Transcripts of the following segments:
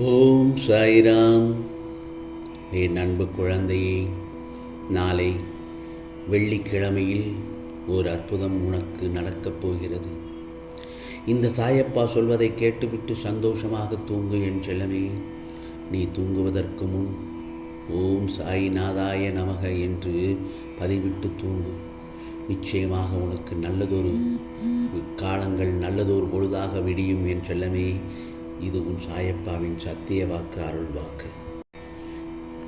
ஓம் சாய்ராம். என் அன்பு குழந்தையே நாளை வெள்ளிக்கிழமையில் ஒரு அற்புதம் உனக்கு நடக்கப் போகிறது. இந்த சாயப்பா சொல்வதை கேட்டுவிட்டு சந்தோஷமாக தூங்கு என் செல்லமே. நீ தூங்குவதற்கு முன் ஓம் சாய்நாதாய நமக என்று பதிவிட்டு தூங்கு. நிச்சயமாக உனக்கு நல்லதொரு காலங்கள் நல்லதொரு பொழுதாக விடியும் என் செல்லமே. இது உன் சாயப்பாவின் சத்திய வாக்கு அருள் வாக்கு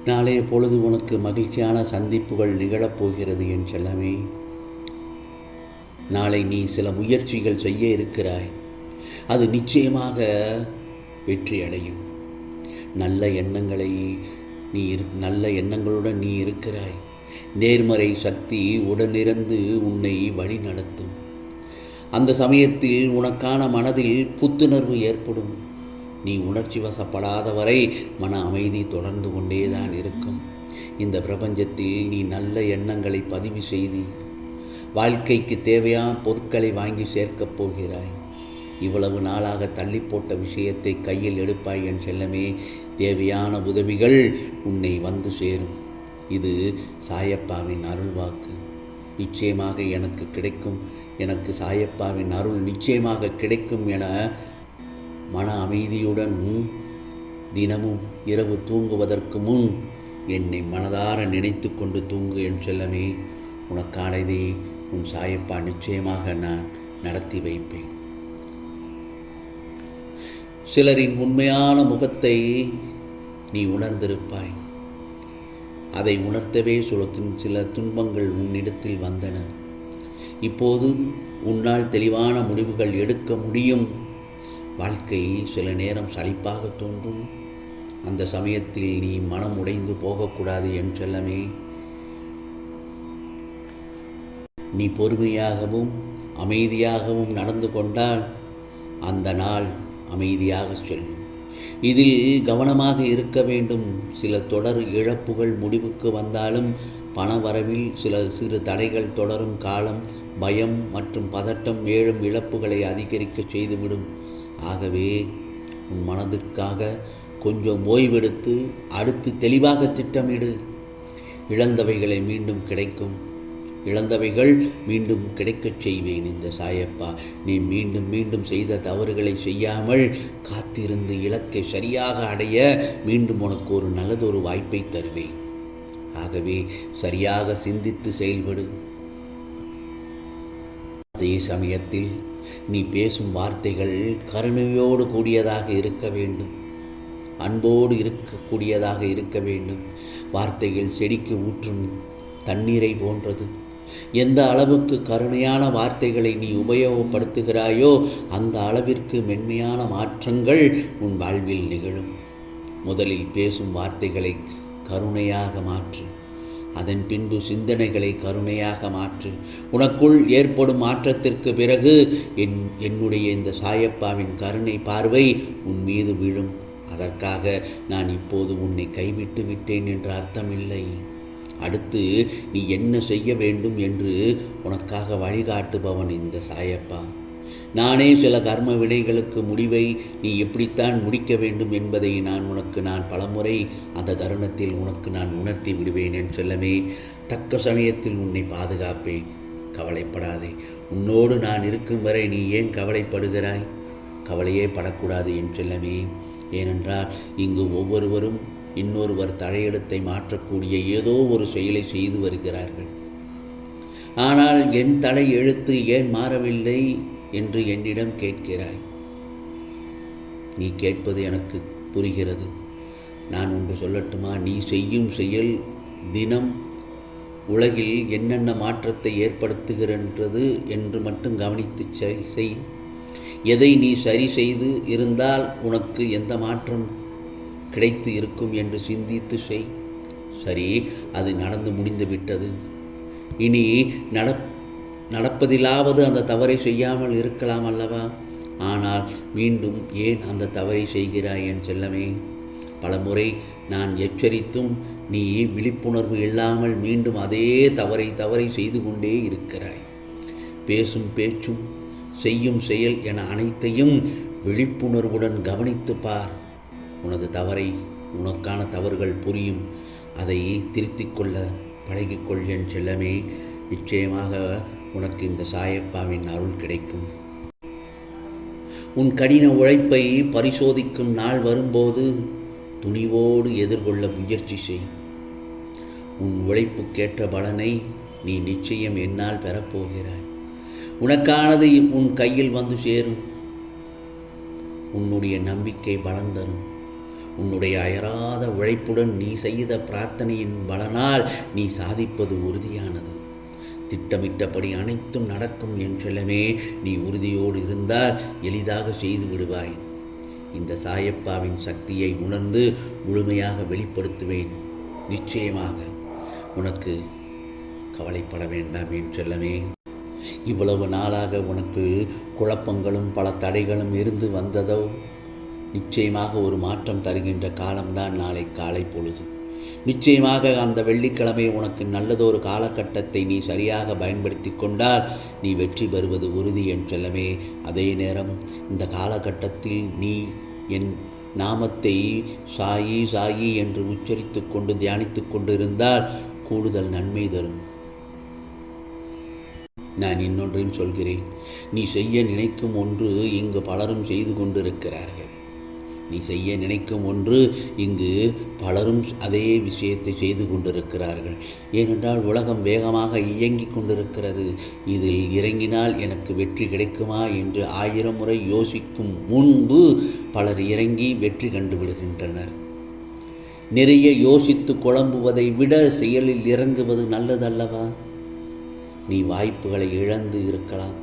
நாளைய பொழுது உனக்கு மகிழ்ச்சியான சந்திப்புகள் நிகழப்போகிறது என் செல்லமே. நாளை நீ சில முயற்சிகள் செய்ய இருக்கிறாய். அது நிச்சயமாக வெற்றி அடையும். நல்ல எண்ணங்களை நீ இரு நல்ல எண்ணங்களுடன் நீ இருக்கிறாய். நேர்மறை சக்தி உடனிருந்து உன்னை வழி நடத்தும் அந்த சமயத்தில் உனக்கான மனதில் புத்துணர்வு ஏற்படும். நீ உணர்ச்சி வசப்படாத வரை மன அமைதி தொடர்ந்து கொண்டேதான் இருக்கும். இந்த பிரபஞ்சத்தில் நீ நல்ல எண்ணங்களை பதிவு செய்து வாழ்க்கைக்கு தேவையான பொருட்களை வாங்கி சேர்க்கப் போகிறாய். இவ்வளவு நாளாக தள்ளி போட்ட விஷயத்தை கையில் எடுப்பாய் என் செல்லமே தேவையான உதவிகள் உன்னை வந்து சேரும். இது சாயப்பாவின் அருள்வாக்கு நிச்சயமாக எனக்கு கிடைக்கும். எனக்கு சாயப்பாவின் அருள் நிச்சயமாக கிடைக்கும் என மன அமைதியுடன் தினமும் இரவு தூங்குவதற்கு முன் என்னை மனதார நினைத்து கொண்டு தூங்கு என் செல்லமே உனக்கானதே உன் சாயப்பா நிச்சயமாக நான் நடத்தி வைப்பேன். சிலரின் உண்மையான முகத்தை நீ உணர்ந்திருப்பாய். அதை உணர்த்தவே சில சில துன்பங்கள் உன்னிடத்தில் வந்தன. இப்போது உன்னால் தெளிவான முடிவுகள் எடுக்க முடியும். வாழ்க்கை சில நேரம் சலிப்பாக தோன்றும். அந்த சமயத்தில் நீ மனம் உடைந்து போகக்கூடாது என் செல்லமே. நீ பொறுமையாகவும் அமைதியாகவும் நடந்து கொண்டால் அந்த நாள் அமைதியாக செல்லும். இதில் கவனமாக இருக்க வேண்டும். சில தொடர் இழப்புகள் முடிவுக்கு வந்தாலும் பண வரவில் சில சிறு தடைகள் தொடரும் காலம் பயம் மற்றும் பதட்டம் மேலும் இழப்புகளை அதிகரிக்க செய்துவிடும். ஆகவே உன் மனதிற்காக கொஞ்சம் ஓய்வெடுத்து அடுத்து தெளிவாக திட்டமிடு. இழந்தவைகளை மீண்டும் கிடைக்கும். இழந்தவைகள் மீண்டும் கிடைக்கச் செய்வேன் இந்த சாயப்பா. நீ மீண்டும் மீண்டும் செய்த தவறுகளை செய்யாமல் காத்திருந்து இலக்கை சரியாக அடைய மீண்டும் உனக்கு ஒரு நல்லதொரு வாய்ப்பை தருவேன். ஆகவே சரியாக சிந்தித்து செயல்படு. அதே சமயத்தில் நீ பேசும் வார்த்தைகள் கருணையோடு கூடியதாக இருக்க வேண்டும். அன்போடு இருக்கக்கூடியதாக இருக்க வேண்டும். வார்த்தைகள் செடிக்கு ஊற்றும் தண்ணீரை போன்றது. எந்த அளவுக்கு கருணையான வார்த்தைகளை நீ உபயோகப்படுத்துகிறாயோ அந்த அளவிற்கு மென்மையான மாற்றங்கள் உன் வாழ்வில் நிகழும். முதலில் பேசும் வார்த்தைகளை கருணையாக மாற்று. அதன் பின்பு சிந்தனைகளை கருணையாக மாற்று. உனக்குள் ஏற்படும் மாற்றத்திற்கு பிறகு என் என்னுடைய இந்த சாயப்பாவின் கருணை பார்வை உன் மீது விழும். அதற்காக நான் இப்போது உன்னை கைவிட்டு விட்டேன் என்று அர்த்தமில்லை. அடுத்து நீ என்ன செய்ய வேண்டும் என்று உனக்காக வழிகாட்டுபவன் இந்த சாயப்பா. நானே சில கர்ம வினைகளுக்கு முடிவை நீ எப்படித்தான் முடிக்க வேண்டும் என்பதை நான் உனக்கு நான் பலமுறை அந்த தருணத்தில் உனக்கு நான் உணர்த்தி விடுவேன் என் செல்லமே. தக்க சமயத்தில் உன்னை பாதுகாப்பேன் கவலைப்படாதே. உன்னோடு நான் இருக்கும் வரை நீ ஏன் கவலைப்படுகிறாய்? கவலையே படக்கூடாது என் செல்லமே. ஏனென்றால் இங்கு ஒவ்வொருவரும் இன்னொருவர் தலையெழுத்தை மாற்றக்கூடிய ஏதோ ஒரு செயலை செய்து வருகிறார்கள். ஆனால் என் தலை எழுத்து ஏன் மாறவில்லை? என்று என்னிடம் கேட்கிறாய். நீ கேட்பது எனக்கு புரிகிறது. நான் ஒன்று சொல்லட்டுமா? நீ செய்யும் செயல் தினம் உலகில் என்னென்ன மாற்றத்தை ஏற்படுத்துகின்றது என்று மட்டும் கவனித்து செய் எதை நீ சரி செய்து இருந்தால் உனக்கு எந்த மாற்றம் கிடைத்து இருக்கும் என்று சிந்தித்து செய். சரி அது நடந்து முடிந்து விட்டது இனி நட நடப்பதிலாவது அந்த தவறை செய்யாமல் இருக்கலாம் அல்லவா? ஆனால் மீண்டும் ஏன் அந்த தவறை செய்கிறாய் என் செல்லமே? பலமுறை நான் எச்சரித்தும் நீ விழிப்புணர்வு இல்லாமல் மீண்டும் அதே தவறை தவறை செய்து கொண்டே இருக்கிறாய். பேசும் பேச்சும் செய்யும் செயல் என அனைத்தையும் விழிப்புணர்வுடன் கவனித்து பார். உனது தவறை உனக்கான தவறுகள் புரியும். அதை திருத்திக் கொள்ள பழகிக்கொள் என் செல்லமே. நிச்சயமாக உனக்கு இந்த சாயப்பாவின் அருள் கிடைக்கும். உன் கடின உழைப்பை பரிசோதிக்கும் நாள் வரும்போது துணிவோடு எதிர்கொள்ள முயற்சி செய். உன் உழைப்புக்கேற்ற பலனை நீ நிச்சயம் என்னால் பெறப்போகிறாய். உனக்கானது உன் கையில் வந்து சேரும். உன்னுடைய நம்பிக்கை பலன் தரும். உன்னுடைய அயராத உழைப்புடன் நீ செய்த பிரார்த்தனையின் பலனால் நீ சாதிப்பது உறுதியானது. திட்டமிட்டபடி அனைத்தும் நடக்கும் என் செல்லமே நீ உறுதியோடு இருந்தால் எளிதாக செய்து விடுவாய். இந்த சாயப்பாவின் சக்தியை உணர்ந்து முழுமையாக வெளிப்படுத்துவேன். நிச்சயமாக உனக்கு கவலைப்பட வேண்டாம் என் செல்லமே இவ்வளவு நாளாக உனக்கு குழப்பங்களும் பல தடைகளும் இருந்து வந்ததோ? நிச்சயமாக ஒரு மாற்றம் தருகின்ற காலம்தான் நாளை காலை பொழுது. நிச்சயமாக அந்த வெள்ளிக்கிழமை உனக்கு நல்லதொரு காலகட்டத்தை நீ சரியாக பயன்படுத்தி கொண்டால் நீ வெற்றி பெறுவது உறுதி என் செல்லமே. அதே நேரம் இந்த காலகட்டத்தில் நீ என் நாமத்தை சாயி சாயி என்று உச்சரித்து கொண்டு தியானித்து கொண்டு இருந்தால் கூடுதல் நன்மை தரும். நான் இன்னொன்றையும் சொல்கிறேன். நீ செய்ய நினைக்கும் ஒன்று இங்கு பலரும் செய்து கொண்டிருக்கிறார்கள். நீ செய்ய நினைக்கும் ஒன்று இங்கு பலரும் அதே விஷயத்தை செய்து கொண்டிருக்கிறார்கள். ஏனென்றால் உலகம் வேகமாக இயங்கிக் கொண்டிருக்கிறது. இதில் இறங்கினால் எனக்கு வெற்றி கிடைக்குமா என்று ஆயிரம் முறை யோசிக்கும் முன்பு பலர் இறங்கி வெற்றி கண்டுவிடுகின்றனர் நிறைய யோசித்து குழம்புவதை விட செயலில் இறங்குவது நல்லதல்லவா? நீ வாய்ப்புகளை இழந்து இருக்கலாம்.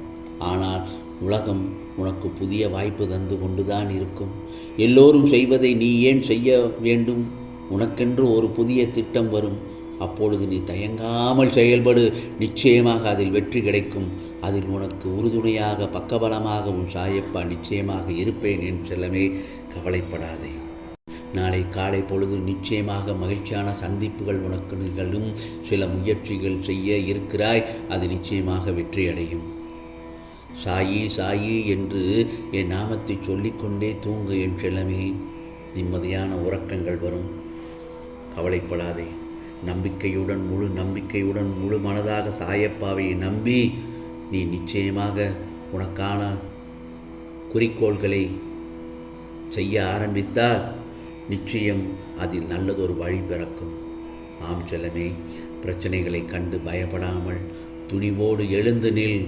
ஆனால் உலகம் உனக்கு புதிய வாய்ப்பு தந்து கொண்டுதான் இருக்கும். எல்லோரும் செய்வதை நீ ஏன் செய்ய வேண்டும்? உனக்கென்று ஒரு புதிய திட்டம் வரும். அப்பொழுது நீ தயங்காமல் செயல்படு. நிச்சயமாக அதில் வெற்றி கிடைக்கும். அதில் உனக்கு உறுதுணையாக பக்கபலமாக உன் சாயப்பா நிச்சயமாக இருப்பேன் என் செல்லமே. கவலைப்படாதே. நாளை காலை பொழுது நிச்சயமாக மகிழ்ச்சியான சந்திப்புகள் உனக்கு நிகழும். சில முயற்சிகள் செய்ய இருக்கிறாய். அது நிச்சயமாக வெற்றியடையும். சாயி சாயி என்று என் நாமத்தை சொல்லிக்கொண்டே தூங்கு என் செல்லமே. நிம்மதியான உறக்கங்கள் வரும். கவலைப்படாதே. நம்பிக்கையுடன் முழு நம்பிக்கையுடன் முழு மனதாக சாயப்பாவை நம்பி நீ நிச்சயமாக உனக்கான குறிக்கோள்களை செய்ய ஆரம்பித்தால் நிச்சயம் அதில் நல்லதொரு வழி பிறக்கும். ஆம் செல்லமே. பிரச்சனைகளை கண்டு பயப்படாமல் துணிவோடு எழுந்து நில்.